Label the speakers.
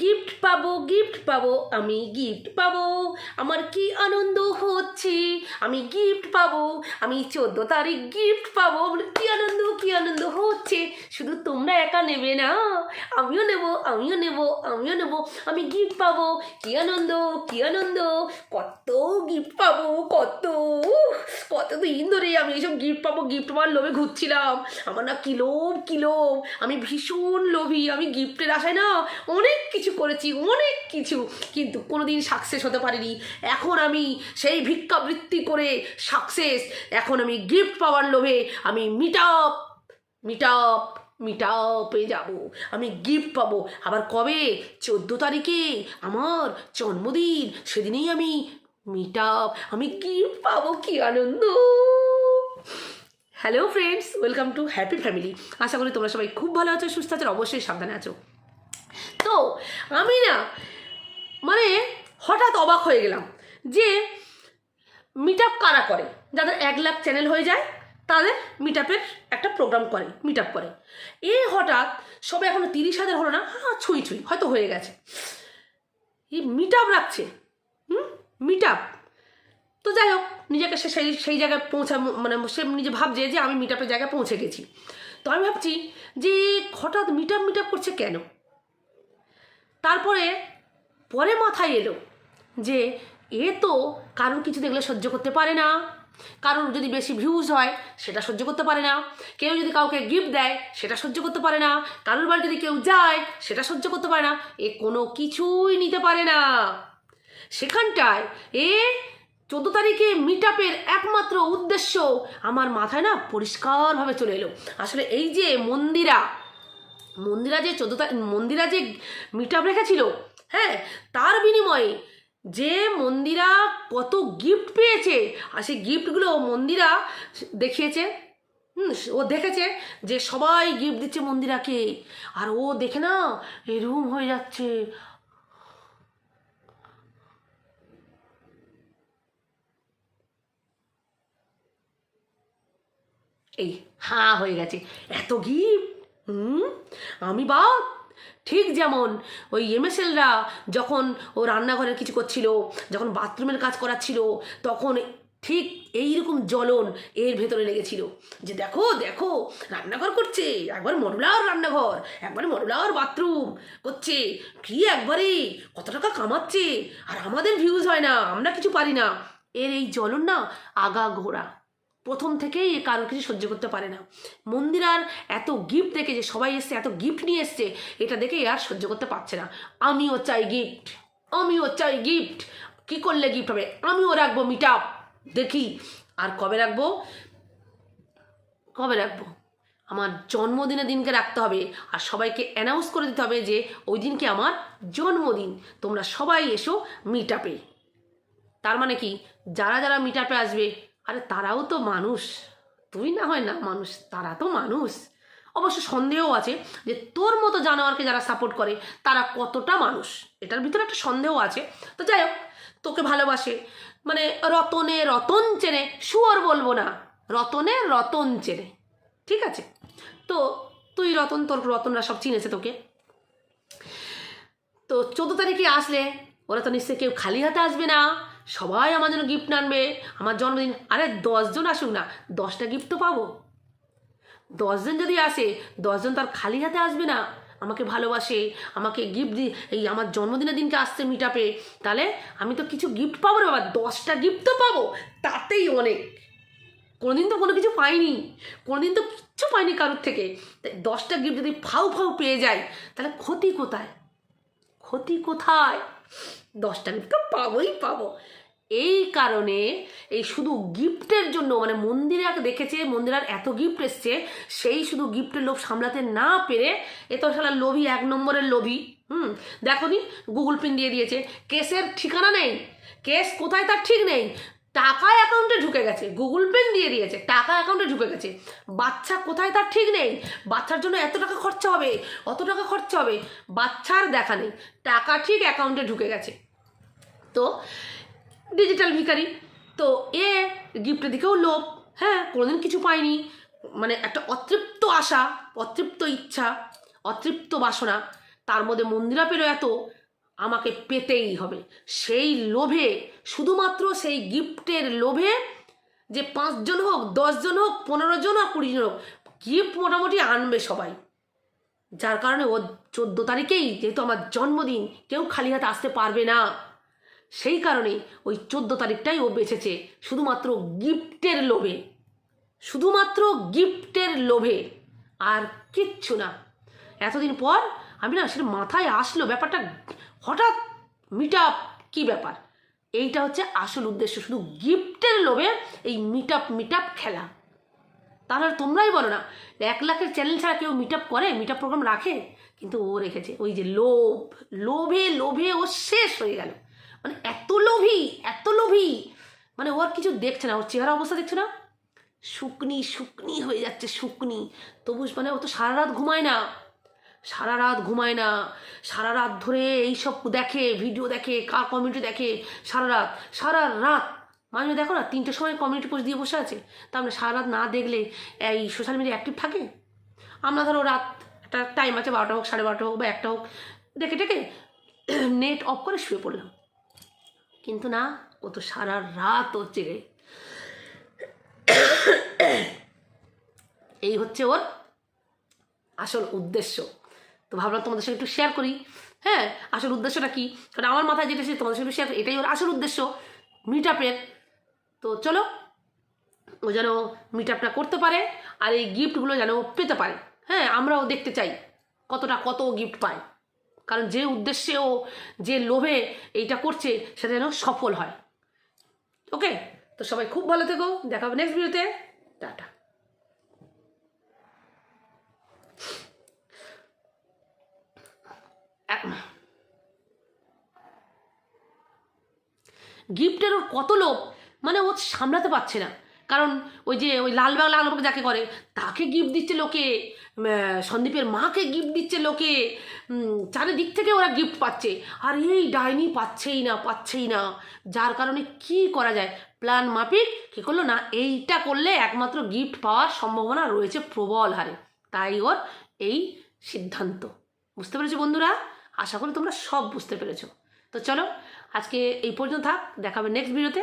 Speaker 1: Gift পাবো gift পাবো আমি গিফট পাবো। আমার কি আনন্দ হচ্ছে? আমি গিফট পাবো আমি চোদ্দ তারিখ গিফট পাবো। আমার কি আনন্দ কি আনন্দ হচ্ছে? শুধু তোমরা একা নেবে না। আমিও নেব আমিও নেব আমিও নেব। আমি গিফট পাবো। কি আনন্দ কি আনন্দ? কত গিফট পাবো কত? উফ, কতদিন ধরে আমি এইসব গিফট পাবো গিফট পাওয়ার লোভে ঘুরছিলাম। আমার না কি লোভ কি লোভ? আমি ভীষণ লোভী আমি গিফটের আশায় না অনেক কিছু করেছি, অনেক কিছু, কিন্তু কোনোদিন সাকসেস হতে পারিনি। এখন আমি সেই ভিক্ষাবৃত্তি করে সাকসেস এখন আমি গিফট পাওয়ার লোভে আমি meet up meet up meet আপে যাব। আমি গিফট পাবো। আবার কবে? চোদ্দ তারিখে আমার জন্মদিন। সেদিনেই আমি মিট আপ আমি গিফট পাবো, কি আনন্দ! Hello friends welcome to happy family আশা করি তোমরা সবাই খুব ভালো আছো, সুস্থ আছো, অবশ্যই সাবধানে আছো। তো আমি না মানে হঠাৎ অবাক হয়ে গেলাম যে মিট আপ কারা করে? যাদের এক লাখ চ্যানেল হয়ে যায়, তাদের মিট একটা প্রোগ্রাম করে মিট করে। এ হঠাৎ সবাই এখনও তিরিশ হাজার হলো না হ্যাঁ ছুঁই ছুঁই, হয়তো হয়ে গেছে। এই মিট আপ রাখছে? হুম? মিট তো যাই হোক, নিজেকে সে সেই সেই জায়গায় পৌঁছা মানে সে নিজে ভাবছে যে আমি মিট আপের জায়গায় পৌঁছে গেছি। তো আমি ভাবছি যে হঠাৎ মিট আপ করছে কেন? তারপরে পরে মাথায় এলো যে এ তো কারোর কিছু দেখলে সহ্য করতে পারে না। কারোর যদি বেশি ভিউজ হয়, সেটা সহ্য করতে পারে না। কেউ যদি কাউকে গিফট দেয়, সেটা সহ্য করতে পারে না। কারোর বাড়ি যদি কেউ যায়, সেটা সহ্য করতে পারে না। এ কোনো কিছুই নিতে পারে না। সেখানটায় এ চোদ্দ তারিখে মিট আপের একমাত্র উদ্দেশ্য আমার মাথায় না পরিষ্কারভাবে চলে এলো। আসলে এই যে মন্দিরা মন্দিরা যে চোদ্দ মন্দিরা যে মিট আপ রেখেছিল হ্যাঁ তার বিনিময়ে যে মন্দিরা কত গিফট পেয়েছে, আর সেই গিফটগুলো মন্দিরা দেখিয়েছে ও দেখেছে যে সবাই গিফট দিচ্ছে মন্দিরাকে, আর ও দেখে না এরকম হয়ে যাচ্ছে। এই, হাঁ, হয়ে গেছে। এত গিফট হুম? আমি বাপ, ঠিক যেমন ওই এমএসএলরা যখন ও রান্নাঘরের কিছু করছিল, যখন বাথরুমের কাজ করাচ্ছিল, তখন ঠিক এইরকম জ্বলন এর ভেতরে লেগেছিল। যে দেখো দেখো, রান্নাঘর করছে, একবার মডুলার রান্নাঘর, একবার মডুলার বাথরুম করছে, কি একবারে কত টাকা কামাচ্ছে, আর আমাদের ভিউজ হয় না, আমরা কিছু পারি না। এর এই জ্বলন না আগা ঘোড়া। প্রথম থেকেই কারোর কিছু সহ্য করতে পারে না। মন্দিরার এত গিফট দেখে যে সবাই এসছে, এত গিফট নিয়ে এসছে, এটা দেখে আর সহ্য করতে পারছে না। আমিও চাই গিফট আমিও চাই গিফট কি করলে গিফট হবে? আমিও রাখব মিট দেখি, আর কবে রাখব? কবে রাখব? আমার জন্মদিনের দিনকে রাখতে হবে, আর সবাইকে অ্যানাউন্স করে দিতে হবে যে ওই দিনকে আমার জন্মদিন। তোমরা সবাই এসো মিট তার মানে কি? যারা যারা মিট আসবে আরে তারাও তো মানুষ। তুই না হয় না মানুষ, তারা তো মানুষ। অবশ্য সন্দেহও আছে যে তোর মতো জানোয়ারকে যারা সাপোর্ট করে, তারা কতটা মানুষ? এটার ভিতরে একটা সন্দেহ আছে। তো যাই হোক, তোকে ভালোবাসে। মানে রতনে রতন চেনে শুয়োর বলব না। রতনে রতন চেনে। ঠিক আছে? তো তুই রতন, তোর রতনরা সব চিনেছে তোকে। তো চোদ্দ তারিখে আসলে, ওরা তো নিশ্চয়ই কেউ খালি হাতে আসবে না। সবাই আমার জন্য গিফট আনবে। আমার জন্মদিন, আরে দশজন আসুক না, দশটা গিফট তো পাবো। দশজন যদি আসে, দশজন তার খালি হাতে আসবে না। আমাকে ভালোবাসে, আমাকে গিফট দি এই আমার জন্মদিনের দিনকে আসছে মিট আপে তাহলে আমি তো কিছু গিফট পাবো রে বাবা, দশটা গিফট তো পাবো। তাতেই অনেক। কোনোদিন তো কোনো কিছু পাইনি। কোনোদিন তো কিচ্ছু পাইনি কারোর থেকে। দশটা গিফট যদি ফাউ ফাউ পেয়ে যায়, তাহলে ক্ষতি কোথায়? ক্ষতি কোথায়? দশটা গিফট তো পাবোই, পাবো। এই কারণে এই শুধু গিফটের জন্য মানে মন্দিরে এক দেখেছে, মন্দির আর এত গিফট এসছে, সেই শুধু গিফটের লোভ সামলাতে না পেরে, এ তো শালা লোভী, এক নম্বরের লোভী, হুম? দেখো নি গুগল পিন দিয়ে দিয়েছে। কেসের ঠিকানা নেই, কেস কোথায় তার ঠিক নেই টাকা অ্যাকাউন্টে ঢুকে গেছে। গুগল পেন দিয়ে দিয়েছে, টাকা অ্যাকাউন্টে ঢুকে গেছে। বাচ্চা কোথায় তার ঠিক নেই? বাচ্চার জন্য এত টাকা খরচা হবে, অত টাকা খরচা হবে, বাচ্চার দেখা নেই। টাকা ঠিক অ্যাকাউন্টে ঢুকে গেছে। তো ডিজিটাল ভিখারি, তো এ গিফটের দিকেও লোভ। হ্যাঁ কোনোদিন কিছু পায়নি। মানে একটা অতৃপ্ত আশা, অতৃপ্ত ইচ্ছা, অতৃপ্ত বাসনা। তার মধ্যে মন্দিরা পেল এত। আমাকে পেতেই হবে। সেই লোভে, শুধুমাত্র সেই গিফটের লোভে যে পাঁচজন হোক, দশজন হোক পনেরো জন আর কুড়ি জন হোক, গিফট মোটামুটি আনবে সবাই। যার কারণে ও চোদ্দ তারিখেই যেহেতু আমার জন্মদিন, কেউ খালি হাতে আসতে পারবে না। সেই কারণে ওই চোদ্দ তারিখটাই ও বেঁচেছে, শুধুমাত্র গিফটের লোভে। শুধুমাত্র গিফটের লোভে। আর কিচ্ছু না। এতদিন পর আমি না সেটা মাথায় আসলো, ব্যাপারটা হঠাৎ মিট আপ কী ব্যাপার? এইটা হচ্ছে আসল উদ্দেশ্য, শুধু গিফটের লোভে এই মিট আপ মিট আপ খেলা। তাহলে তোমরাই বলো না, এক লাখের চ্যানেল ছাড়া কেউ মিট আপ করে মিট আপ প্রোগ্রাম রাখে? কিন্তু ও রেখেছে, ওই যে লোভ, লোভে লোভে ও শেষ হয়ে গেল। মানে এত লোভী এত লোভী। মানে ওর কিছু দেখছে না, ওর চেহারা অবস্থা দেখছে না? শুকনি শুকনি হয়ে যাচ্ছে, শুকনি। তবু মানে ও তো সারা রাত ঘুমায় না। সারা রাত ঘুমায় না। সারা রাত ধরে এইসব দেখে ভিডিও দেখে, কার কমিউনিটি দেখে সারা রাত সারা রাত মাঝে দেখো না, তিনটের সময় কমিউনিটি পোস্ট দিয়ে বসে আছে। তা আমরা সারা রাত না দেখলে এই সোশ্যাল মিডিয়া অ্যাক্টিভ থাকে? আমরা ধরো রাত একটা টাইম আছে, বারোটা হোক, সাড়ে বারোটা হোক বা একটা হোক ডেকে ডেকে নেট অফ করে শুয়ে পড়লাম। কিন্তু না, ও তো সারা রাত ও জেগে এই হচ্ছে ওর আসল উদ্দেশ্য। তো ভাবলাম তোমাদের সঙ্গে একটু শেয়ার করি। হ্যাঁ আসল উদ্দেশ্যটা কী? কারণ আমার মাথায় যেটা সে তোমাদের সঙ্গে শেয়ার এটাই ওর আসল উদ্দেশ্য মিট আপের তো চলো, ও যেন মিট আপটা করতে পারে আর এই গিফটগুলো যেন পেতে পারে। হ্যাঁ আমরাও দেখতে চাই কতটা কত গিফট পায়। কারণ যে উদ্দেশ্যে ও যে লোভে এইটা করছে, সেটা যেন সফল হয়। ওকে তো সবাই খুব ভালো থেকো। দেখা হবে নেক্সট ভিডিওতে টাটা। গিফটের ওর কত লোভ? মানে ও সামলাতে পারছে না। কারণ ওই যে ওই লালবাগ লালবাগ যাকে করে, তাকে গিফট দিচ্ছে লোকে সন্দীপের মাকে গিফট দিচ্ছে লোকে। চারিদিক থেকে ওরা গিফট পাচ্ছে। আর এই ডাইনি পাচ্ছেই না পাচ্ছেই না। যার কারণে কি করা যায়? প্ল্যান মাফিক, কী করল না? এইটা করলে একমাত্র গিফট পাওয়ার সম্ভাবনা রয়েছে প্রবল হারে। তাই ওর এই সিদ্ধান্ত। বুঝতে পেরেছ বন্ধুরা? আশা করি তোমরা সব বুঝতে পেরেছ। তো চলো আজকে এই পর্যন্ত থাক দেখাবে নেক্সট ভিডিওতে